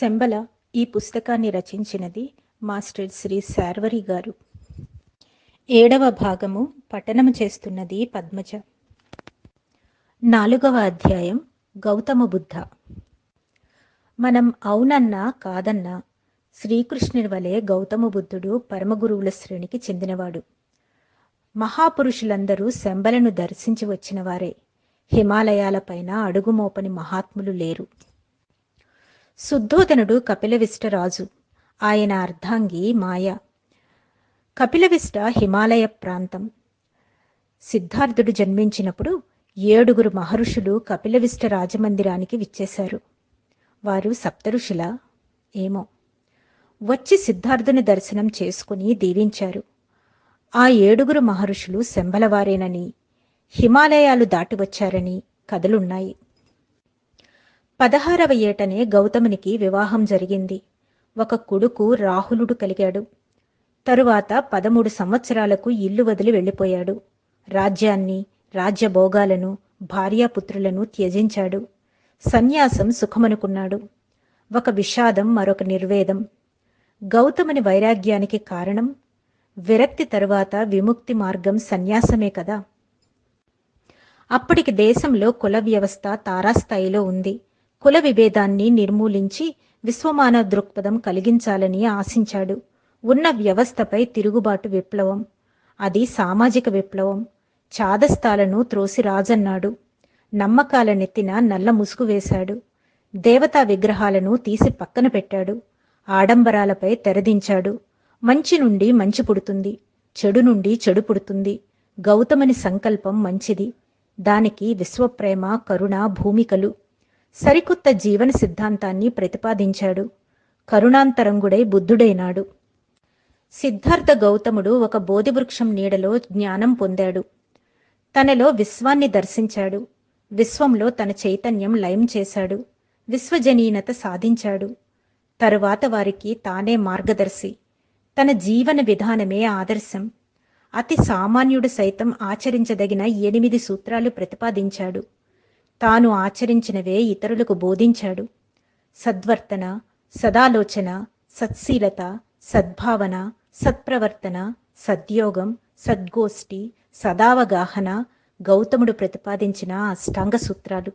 శంబల ఈ పుస్తకాన్ని రచించినది మాస్టర్ శ్రీ శార్వరి గారు. ఏడవ భాగము పఠనము చేస్తున్నది పద్మజ. నాలుగవ అధ్యాయం గౌతమ బుద్ధ. మనం అవునన్నా కాదన్నా శ్రీకృష్ణుని వలె గౌతమ బుద్ధుడు పరమగురువుల శ్రేణికి చెందినవాడు. మహాపురుషులందరూ శంబలను దర్శించి వచ్చిన వారే. హిమాలయాలపైన అడుగుమోపని మహాత్ములు లేరు. శుద్ధోదనుడు కపిలవిష్ట రాజు. ఆయన అర్ధాంగి మాయ. కపిలవిష్ట హిమాలయ ప్రాంతం. సిద్ధార్థుడు జన్మించినప్పుడు ఏడుగురు మహర్షులు కపిలవిష్ట రాజమందిరానికి విచ్చేశారు. వారు సప్తఋషుల ఏమో. వచ్చి సిద్ధార్థుని దర్శనం చేసుకుని దీవించారు. ఆ ఏడుగురు మహర్షులు శంబలవారేనని హిమాలయాలు దాటి వచ్చారని కథలున్నాయి. పదహారవ ఏటనే గౌతమునికి వివాహం జరిగింది. ఒక కొడుకు రాహులుడు కలిగాడు. తరువాత పదమూడు సంవత్సరాలకు ఇల్లు వదిలి వెళ్ళిపోయాడు. రాజ్యాన్ని రాజ్యభోగాలను భార్యాపుత్రులను త్యజించాడు. సన్యాసం సుఖమనుకున్నాడు. ఒక విషాదం మరొక నిర్వేదం. గౌతముని వైరాగ్యానికి కారణం విరక్తి తరువాత విముక్తి మార్గం సన్యాసమే కదా. అప్పటికి దేశంలో కుల వ్యవస్థ తారాస్థాయిలో ఉంది. కుల విభేదాన్ని నిర్మూలించి విశ్వమాన దృక్పథం కలిగించాలని ఆశించాడు. ఉన్న వ్యవస్థపై తిరుగుబాటు విప్లవం. అది సామాజిక విప్లవం. చాదస్తాలను త్రోసి రాజన్నాడు. నమ్మకాల నెత్తిన నల్ల ముసుగు వేశాడు. దేవతా విగ్రహాలను తీసి పక్కన పెట్టాడు. ఆడంబరాలపై తెరదించాడు. మంచి నుండి మంచి పుడుతుంది. చెడు నుండి చెడు పుడుతుంది. గౌతమని సంకల్పం మంచిది. దానికి విశ్వప్రేమ కరుణ భూమికలు. సరికొత్త జీవన సిద్ధాంతాన్ని ప్రతిపాదించాడు. కరుణాంతరంగుడై బుద్ధుడైనాడు. సిద్ధార్థ గౌతముడు ఒక బోధివృక్షం నీడలో జ్ఞానం పొందాడు. తనలో విశ్వాన్ని దర్శించాడు. విశ్వంలో తన చైతన్యం లయం చేశాడు. విశ్వజనీనత సాధించాడు. తరువాత వారికి తానే మార్గదర్శి. తన జీవన విధానమే ఆదర్శం. అతి సామాన్యుడు సైతం ఆచరించదగిన ఎనిమిది సూత్రాలు ప్రతిపాదించాడు. తాను ఆచరించినవే ఇతరులకు బోధించాడు. సద్వర్తన సదాలోచన సత్శీలత సద్భావన సత్ప్రవర్తన సద్యోగం సద్గోష్ఠి సదావగాహన గౌతముడు ప్రతిపాదించిన అష్టాంగ సూత్రాలు.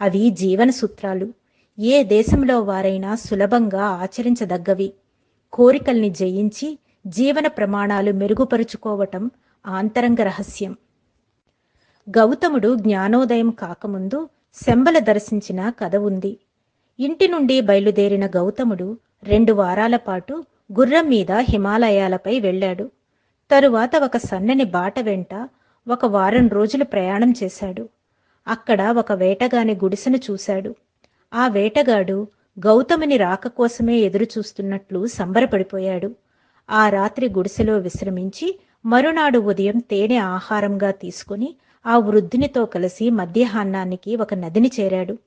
అవి జీవన సూత్రాలు. ఏ దేశంలో వారైనా సులభంగా ఆచరించదగ్గవి. కోరికల్ని జయించి జీవన ప్రమాణాలు మెరుగుపరుచుకోవటం ఆంతరంగ రహస్యం. గౌతముడు జ్ఞానోదయం కాకముందు శంబల దర్శించిన కథ ఉంది. ఇంటి నుండి బయలుదేరిన గౌతముడు రెండు వారాల పాటు గుర్రం మీద హిమాలయాలపై వెళ్ళాడు. తరువాత ఒక సన్నని బాట వెంట ఒక వారం రోజులు ప్రయాణం చేశాడు. అక్కడ ఒక వేటగాని గుడిసెను చూశాడు. ఆ వేటగాడు గౌతముని రాక కోసమే ఎదురు చూస్తున్నట్లు సంబరపడిపోయాడు. ఆ రాత్రి గుడిసెలో విశ్రమించి మరునాడు ఉదయం తేనె ఆహారంగా తీసుకుని ఆ వృద్ధునితో కలిసి మధ్యాహ్నానికి ఒక నదిని చేరాడు.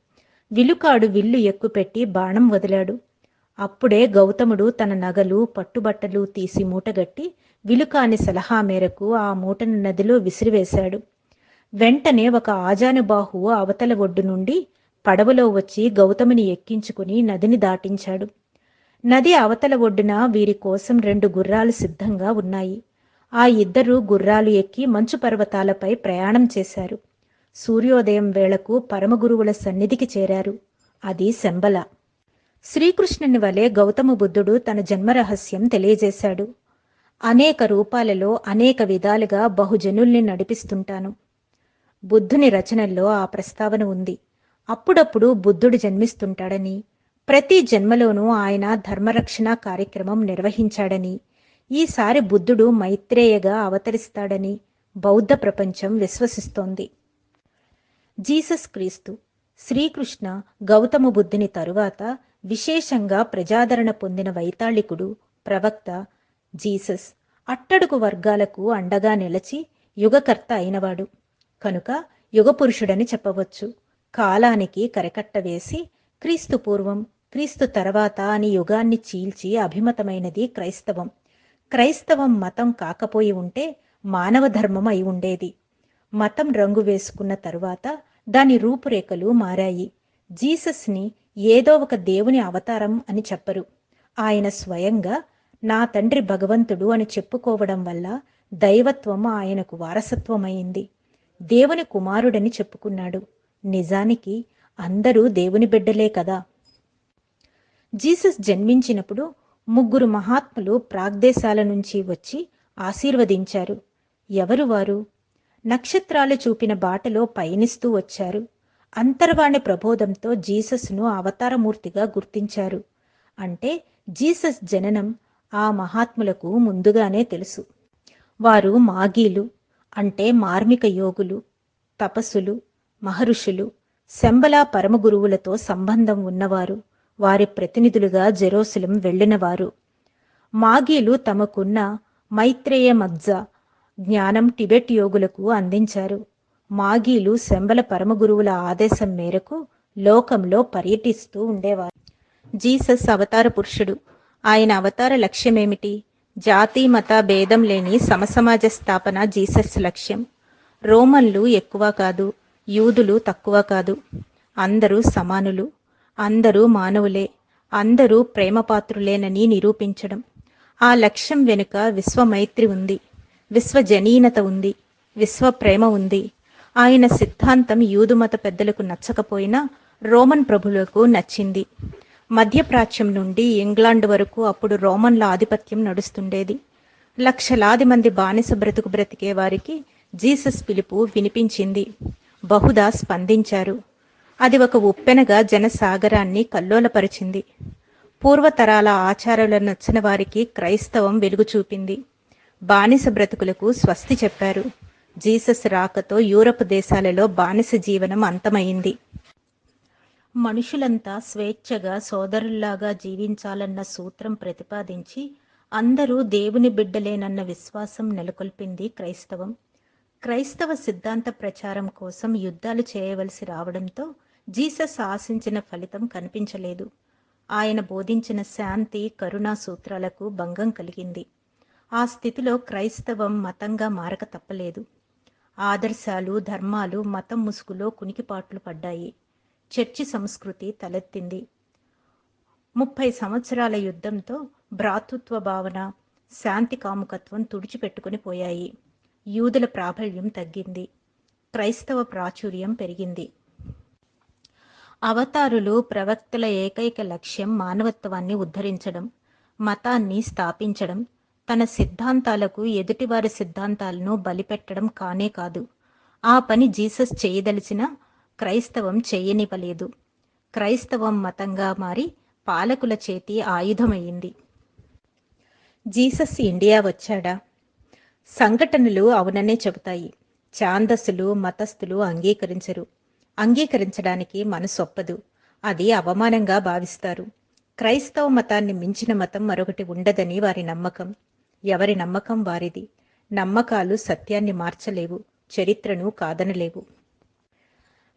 విలుకాడు విల్లు ఎక్కుపెట్టి బాణం వదిలాడు. అప్పుడే గౌతముడు తన నగలు పట్టుబట్టలు తీసి మూటగట్టి విలుకాని సలహా మేరకు ఆ మూటను నదిలో విసిరివేశాడు. వెంటనే ఒక ఆజానుబాహు అవతల ఒడ్డు నుండి పడవలో వచ్చి గౌతముని ఎక్కించుకుని నదిని దాటించాడు. నది అవతల ఒడ్డున వీరి కోసం రెండు గుర్రాలు సిద్ధంగా ఉన్నాయి. ఆ ఇద్దరు గుర్రాలు ఎక్కి మంచు పర్వతాలపై ప్రయాణం చేశారు. సూర్యోదయం వేళకు పరమగురువుల సన్నిధికి చేరారు. అది శంబల. శ్రీకృష్ణుని వలె గౌతమ బుద్ధుడు తన జన్మరహస్యం తెలియజేశాడు. అనేక రూపాలలో అనేక విధాలుగా బహుజనుల్ని నడిపిస్తుంటాను. బుద్ధుని రచనల్లో ఆ ప్రస్తావన ఉంది. అప్పుడప్పుడు బుద్ధుడు జన్మిస్తుంటాడని ప్రతి జన్మలోనూ ఆయన ధర్మరక్షణ కార్యక్రమం నిర్వహించాడని ఈసారి బుద్ధుడు మైత్రేయగా అవతరిస్తాడని బౌద్ధ ప్రపంచం విశ్వసిస్తోంది. జీసస్ క్రీస్తు శ్రీకృష్ణ గౌతమ బుద్ధుని తరువాత విశేషంగా ప్రజాదరణ పొందిన వైతాళికుడు ప్రవక్త జీసస్ అట్టడుగు వర్గాలకు అండగా నిలచి యుగకర్త అయినవాడు. కనుక యుగపురుషుడని చెప్పవచ్చు. కాలానికి కరకట్ట వేసి క్రీస్తు పూర్వం క్రీస్తు తర్వాత అని యుగాన్ని చీల్చి అభిమతమైనది క్రైస్తవం. క్రైస్తవం మతం కాకపోయి ఉంటే మానవ ధర్మం అయి ఉండేది. మతం రంగు వేసుకున్న తరువాత దాని రూపురేఖలు మారాయి. జీసస్ని ఏదో ఒక దేవుని అవతారం అని చెప్పరు. ఆయన స్వయంగా నా తండ్రి భగవంతుడు అని చెప్పుకోవడం వల్ల దైవత్వం ఆయనకు వారసత్వమైంది. దేవుని కుమారుడని చెప్పుకున్నాడు. నిజానికి అందరూ దేవుని బిడ్డలే కదా. జీసస్ జన్మించినప్పుడు ముగ్గురు మహాత్ములు ప్రాగ్దేశాల నుంచి వచ్చి ఆశీర్వదించారు. ఎవరు వారు? నక్షత్రాలు చూపిన బాటలో పయనిస్తూ వచ్చారు. అంతర్వాణి ప్రబోధంతో జీసస్ను అవతారమూర్తిగా గుర్తించారు. అంటే జీసస్ జననం ఆ మహాత్ములకు ముందుగానే తెలుసు. వారు మాగీలు అంటే మార్మిక యోగులు తపస్సులు మహర్షులు శంబల పరమగురువులతో సంబంధం ఉన్నవారు. వారి ప్రతినిధులుగా జెరోసలం వెళ్ళినవారు. మాగీలు తమకున్న మైత్రేయ మజ్జ జ్ఞానం టిబెట్ యోగులకు అందించారు. మాగీలు శంబల పరమగురువుల ఆదేశం మేరకు లోకంలో పర్యటిస్తూ ఉండేవారు. జీసస్ అవతార పురుషుడు. ఆయన అవతార లక్ష్యమేమిటి? జాతి మత భేదం లేని సమసమాజ స్థాపన జీసస్ లక్ష్యం. రోమన్లు ఎక్కువ కాదు యూదులు తక్కువ కాదు. అందరూ సమానులు. అందరూ మానవులే అందరూ ప్రేమపాత్రులేనని నిరూపించడం. ఆ లక్ష్యం వెనుక విశ్వమైత్రి ఉంది విశ్వజనీనత ఉంది విశ్వప్రేమ ఉంది. ఆయన సిద్ధాంతం యూదుమత పెద్దలకు నచ్చకపోయినా రోమన్ ప్రభులకు నచ్చింది. మధ్యప్రాచ్యం నుండి ఇంగ్లాండ్ వరకు అప్పుడు రోమన్ల ఆధిపత్యం నడుస్తుండేది. లక్షలాది మంది బానిస బ్రతుకు బ్రతికే వారికి జీసస్ పిలుపు వినిపించింది. బహుదా స్పందించారు. అది ఒక ఉప్పెనగా జనసాగరాన్ని కల్లోలపరిచింది. పూర్వతరాల ఆచారాలు నచ్చిన వారికి క్రైస్తవం వెలుగు చూపింది. బానిస బ్రతుకులకు స్వస్తి చెప్పారు. జీసస్ రాకతో యూరప్ దేశాలలో బానిస జీవనం అంతమైంది. మనుషులంతా స్వేచ్ఛగా సోదరుల్లాగా జీవించాలన్న సూత్రం ప్రతిపాదించి అందరూ దేవుని బిడ్డలేనన్న విశ్వాసం నెలకొల్పింది క్రైస్తవం. క్రైస్తవ సిద్ధాంత ప్రచారం కోసం యుద్ధాలు చేయవలసి రావడంతో జీసస్ ఆశించిన ఫలితం కనిపించలేదు. ఆయన బోధించిన శాంతి కరుణా సూత్రాలకు భంగం కలిగింది. ఆ స్థితిలో క్రైస్తవం మతంగా మారక తప్పలేదు. ఆదర్శాలు ధర్మాలు మతం ముసుగులో కునికిపాట్లు పడ్డాయి. చర్చి సంస్కృతి తలెత్తింది. ముప్పై సంవత్సరాల యుద్ధంతో భ్రాతృత్వ భావన శాంతి కాముకత్వం తుడిచిపెట్టుకుని పోయాయి. యూదుల ప్రాబల్యం తగ్గింది. క్రైస్తవ ప్రాచుర్యం పెరిగింది. అవతారులు ప్రవక్తల ఏకైక లక్ష్యం మానవత్వాన్ని ఉద్ధరించడం మతాన్ని స్థాపించడం తన సిద్ధాంతాలకు ఎదుటివారి సిద్ధాంతాలను బలిపెట్టడం కానే కాదు. ఆ పని జీసస్ చేయదలిచిన క్రైస్తవం చేయనివ్వలేదు. క్రైస్తవం మతంగా మారి పాలకుల చేతి ఆయుధమయ్యింది. జీసస్ ఇండియా వచ్చాడా? సంఘటనలు అవుననే చెబుతాయి. ఛాందస్సులు మతస్థులు అంగీకరించరు. అంగీకరించడానికి మనసొప్పదు. అది అవమానంగా భావిస్తారు. క్రైస్తవ మతాన్ని మించిన మతం మరొకటి ఉండదని వారి నమ్మకం. ఎవరి నమ్మకం వారిది. నమ్మకాలు సత్యాన్ని మార్చలేవు. చరిత్రను కాదనలేవు.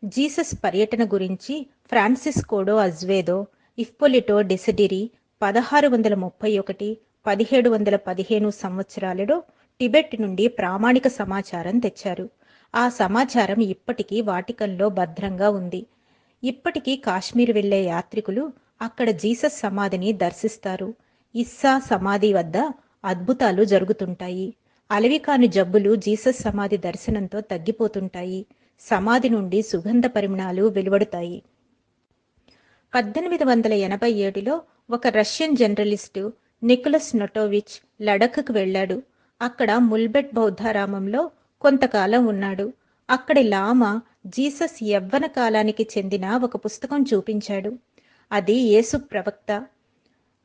జీసస్ పర్యటన గురించి ఫ్రాన్సిస్కోడో అజ్వేదో ఇఫ్పొలిటో డెసిడిరి పదహారు వందల ముప్పై ఒకటి పదిహేడు వందల పదిహేను సంవత్సరాలలో టిబెట్ నుండి ప్రామాణిక సమాచారం తెచ్చారు. ఆ సమాచారం ఇప్పటికీ వాటికన్లో భద్రంగా ఉంది. ఇప్పటికీ కాశ్మీర్ వెళ్ళే యాత్రికులు అక్కడ జీసస్ సమాధిని దర్శిస్తారు. ఇస్సా సమాధి వద్ద అద్భుతాలు జరుగుతుంటాయి. అలవికాని జబ్బులు జీసస్ సమాధి దర్శనంతో తగ్గిపోతుంటాయి. సమాధి నుండి సుగంధ పరిమాణాలు వెలువడతాయి. పద్దెనిమిది వందల ఎనభై ఏడులో ఒక రష్యన్ జర్నలిస్టు నికోలస్ నొటోవిచ్ లడఖ్కు వెళ్ళాడు. అక్కడ ముల్బెట్ బౌద్ధారామంలో కొంతకాలం ఉన్నాడు. అక్కడి లామా జీసస్ యవ్వన కాలానికి చెందిన ఒక పుస్తకం చూపించాడు. అది యేసు ప్రవక్త.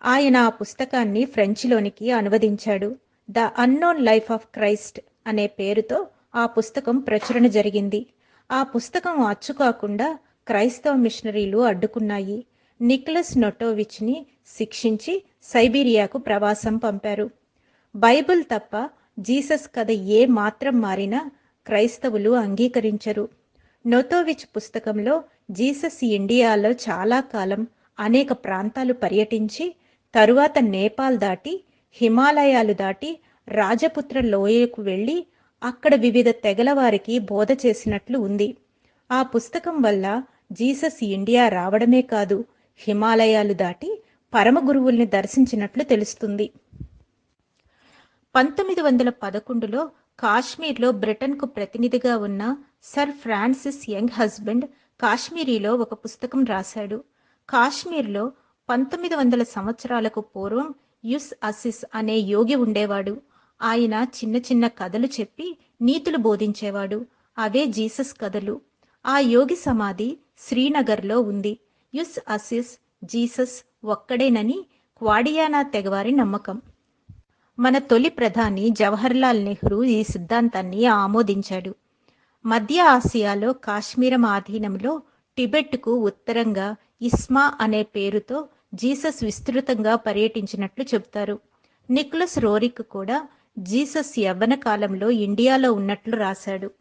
ఆయన ఆ పుస్తకాన్ని ఫ్రెంచ్లోనికి అనువదించాడు. The unknown life of Christ అనే పేరుతో ఆ పుస్తకం ప్రచురణ జరిగింది. ఆ పుస్తకం అచ్చు కాకుండా క్రైస్తవ మిషనరీలు అడ్డుకున్నాయి. నిక్లస్ నొటోవిచ్ని శిక్షించి సైబీరియాకు ప్రవాసం పంపారు. బైబిల్ తప్ప జీసస్ కథ ఏ మాత్రం మారినా క్రైస్తవులు అంగీకరించరు. నోతోవిచ్ పుస్తకంలో జీసస్ ఇండియాలో చాలా కాలం అనేక ప్రాంతాలు పర్యటించి తరువాత నేపాల్ దాటి హిమాలయాలు దాటి రాజపుత్ర లోయకు వెళ్ళి అక్కడ వివిధ తెగల వారికి బోధ చేసినట్లు ఉంది. ఆ పుస్తకం వల్ల జీసస్ ఇండియా రావడమే కాదు హిమాలయాలు దాటి పరమ గురువుల్ని దర్శించినట్లు తెలుస్తుంది. పంతొమ్మిది వందల పదకొండులో కాశ్మీర్లో బ్రిటన్కు ప్రతినిధిగా ఉన్న సర్ ఫ్రాన్సిస్ యంగ్ హస్బెండ్ కాశ్మీరీలో ఒక పుస్తకం రాశాడు. కాశ్మీర్లో పంతొమ్మిది వందల సంవత్సరాలకు పూర్వం యుస్ అసిస్ అనే యోగి ఉండేవాడు. ఆయన చిన్న చిన్న కథలు చెప్పి నీతులు బోధించేవాడు. అవే జీసస్ కథలు. ఆ యోగి సమాధి శ్రీనగర్లో ఉంది. యుస్ అసిస్ జీసస్ ఒక్కడేనని క్వాడియానా తెగవారి నమ్మకం. మన తొలి ప్రధాని జవహర్లాల్ నెహ్రూ ఈ సిద్ధాంతాన్ని ఆమోదించాడు. మధ్య ఆసియాలో కాశ్మీరం ఆధీనంలో టిబెట్కు ఉత్తరంగా ఇస్మా అనే పేరుతో జీసస్ విస్తృతంగా పర్యటించినట్లు చెబుతారు. నిక్లస్ రోరిక్ కూడా జీసస్ యవ్వన కాలంలో ఇండియాలో ఉన్నట్లు రాశాడు.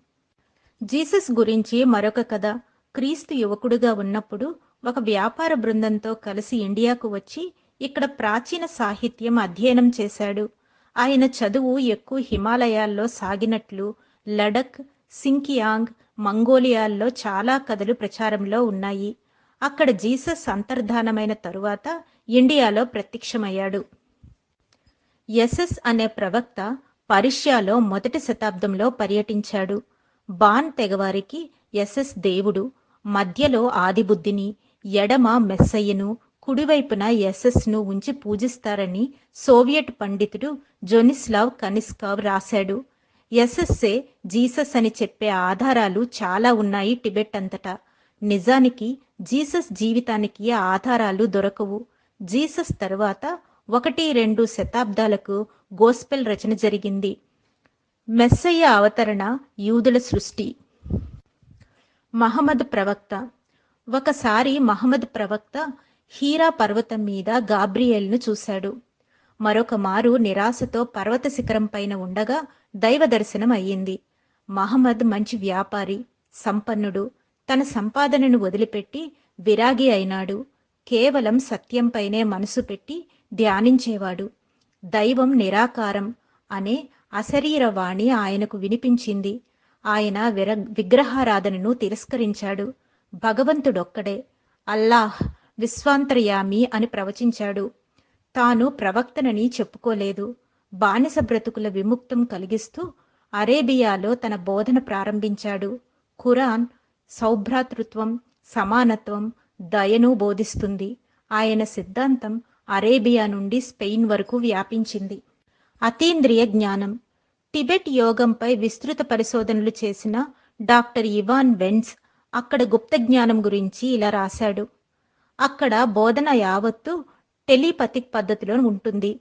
జీసస్ గురించి మరొక కథ. క్రీస్తు యువకుడుగా ఉన్నప్పుడు ఒక వ్యాపార బృందంతో కలిసి ఇండియాకు వచ్చి ఇక్కడ ప్రాచీన సాహిత్యం అధ్యయనం చేశాడు. ఆయన చదువు ఎక్కువ హిమాలయాల్లో సాగినట్లు లడక్ సింకియాంగ్ మంగోలియాల్లో చాలా కథలు ప్రచారంలో ఉన్నాయి. అక్కడ జీసస్ అంతర్ధానమైన తరువాత ఇండియాలో ప్రత్యక్షమయ్యాడు. ఎస్ఎస్ అనే ప్రవక్త పరిష్యాలో మొదటి శతాబ్దంలో పర్యటించాడు. బాన్ తెగవారికి ఎస్ఎస్ దేవుడు మధ్యలో ఆదిబుద్ధిని ఎడమ మెస్సయ్యను కుడివైపున ఎస్ఎస్ను ఉంచి పూజిస్తారని సోవియట్ పండితుడు జొనిస్లావ్ కనిస్కావ్ రాశాడు. ఎస్ఎస్ఏ జీసస్ అని చెప్పే ఆధారాలు చాలా ఉన్నాయి టిబెట్ అంతటా. నిజానికి జీసస్ జీవితానికి ఆధారాలు దొరకవు. జీసస్ తరువాత ఒకటి రెండు శతాబ్దాలకు గోస్పెల్ రచన జరిగింది. మెస్సయ్య అవతరణ యూదుల సృష్టి. మహమ్మద్ ప్రవక్త. ఒకసారి మహమ్మద్ ప్రవక్త హీరా పర్వతం మీద గాబ్రియేల్ను చూశాడు. మరొక మారు నిరాశతో పర్వత శిఖరం పైన ఉండగా దైవ దర్శనం అయ్యింది. మహమ్మద్ మంచి వ్యాపారి సంపన్నుడు. తన సంపాదనను వదిలిపెట్టి విరాగి అయినాడు. కేవలం సత్యంపైనే మనసు పెట్టి ధ్యానించేవాడు. దైవం నిరాకారం అనే అశరీర వాణి ఆయనకు వినిపించింది. ఆయన విర విగ్రహారాధనను తిరస్కరించాడు. భగవంతుడొక్కడే. అల్లాహ్! విశ్వాంతర్యామి అని ప్రవచించాడు. తాను ప్రవక్తనని చెప్పుకోలేదు. బానిస బ్రతుకుల విముక్తం కలిగిస్తూ అరేబియాలో తన బోధన ప్రారంభించాడు. ఖురాన్ సౌభ్రాతృత్వం సమానత్వం దయను బోధిస్తుంది. ఆయన సిద్ధాంతం అరేబియా నుండి స్పెయిన్ వరకు వ్యాపించింది. అతీంద్రియ జ్ఞానం. టిబెట్ యోగంపై విస్తృత పరిశోధనలు చేసిన డాక్టర్ ఇవాన్ వెన్స్ అక్కడ గుప్త జ్ఞానం గురించి ఇలా రాశాడు. అక్కడ బోధన యావత్తు టెలిపతిక్ పద్ధతిలో ఉంటుంది.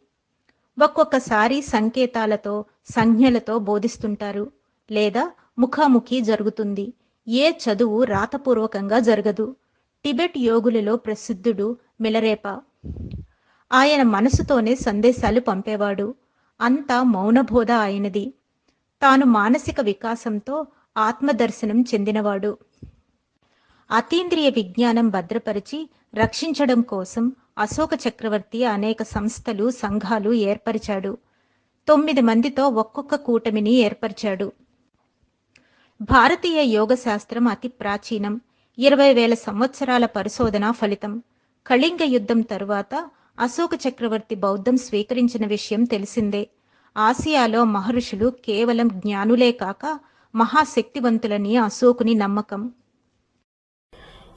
ఒక్కొక్కసారి సంకేతాలతో సంజ్ఞలతో బోధిస్తుంటారు. లేదా ముఖాముఖి జరుగుతుంది. ఏ చదువు రాతపూర్వకంగా జరగదు. టిబెట్ యోగులలో ప్రసిద్ధుడు మిలరేప. ఆయన మనసుతోనే సందేశాలు పంపేవాడు. అంతా మౌనబోధ ఆయనది. తాను మానసిక వికాసంతో ఆత్మదర్శనం చెందినవాడు. అతీంద్రియ విజ్ఞానం భద్రపరిచి రక్షించడం కోసం అశోక చక్రవర్తి అనేక సంస్థలు సంఘాలు ఏర్పరిచాడు. తొమ్మిది మందితో ఒక్కొక్క కూటమిని ఏర్పరిచాడు. భారతీయ యోగ శాస్త్రం అతి ప్రాచీనం. ఇరవై వేల సంవత్సరాల పరిశోధన ఫలితం. కళింగ యుద్ధం తరువాత అశోక చక్రవర్తి బౌద్ధం స్వీకరించిన విషయం తెలిసిందే. ఆసియాలో మహర్షులు కేవలం జ్ఞానులే కాక మహాశక్తివంతులని అశోకుని నమ్మకం.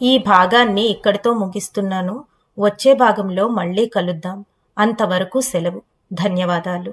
ఈ భాగాన్ని ఇక్కడితో ముగిస్తున్నాను. వచ్చే భాగంలో మళ్ళీ కలుద్దాం. అంతవరకు సెలవు. ధన్యవాదాలు.